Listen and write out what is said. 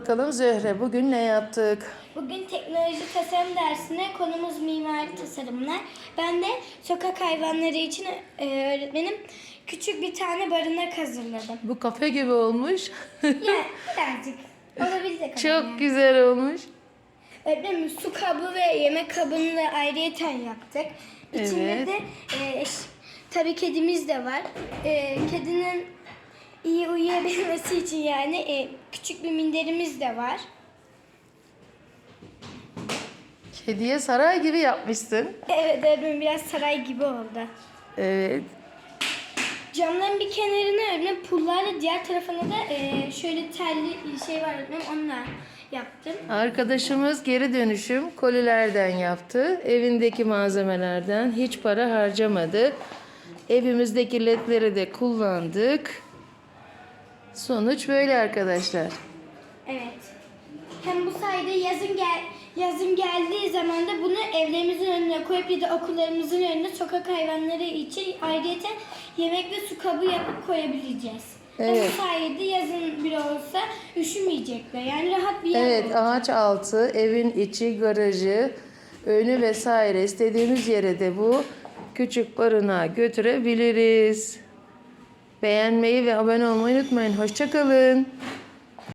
bakalım Zöhre bugün ne yaptık? Bugün teknoloji tasarım dersine konumuz mimari tasarımlar. Ben de sokak hayvanları için e, öğretmenim küçük bir tane barınak hazırladım. Bu kafe gibi olmuş. Yani birazcık olabilecek Çok yani. güzel olmuş. Öğretmenim su kabı ve yemek kabını da ayrıyeten yaptık. İçinde Evet. de e, tabii kedimiz de var. E, kedinin iyi uyuyabilmesi için yani e, küçük bir minderimiz de var. Kediye saray gibi yapmışsın. Evet öğretmenim biraz saray gibi oldu. Evet. Camların bir kenarına öğretmenim pullarla diğer tarafına da e, şöyle telli şey var öğretmenim onunla yaptım. Arkadaşımız geri dönüşüm kolilerden yaptı. Evindeki malzemelerden hiç para harcamadı. Evimizdeki ledleri de kullandık. Sonuç böyle arkadaşlar. Evet. Hem bu sayede yazın gel yazın geldiği zaman da bunu evlerimizin önüne koyup ya da okullarımızın önüne sokak hayvanları için ayrıca yemek ve su kabı yapıp koyabileceğiz. Evet. bu sayede yazın bile olsa üşümeyecekler. Yani rahat bir yer Evet olacak. ağaç altı, evin içi, garajı, önü vesaire istediğimiz yere de bu küçük barınağı götürebiliriz. Beğenmeyi ve abone olmayı unutmayın. Hoşçakalın.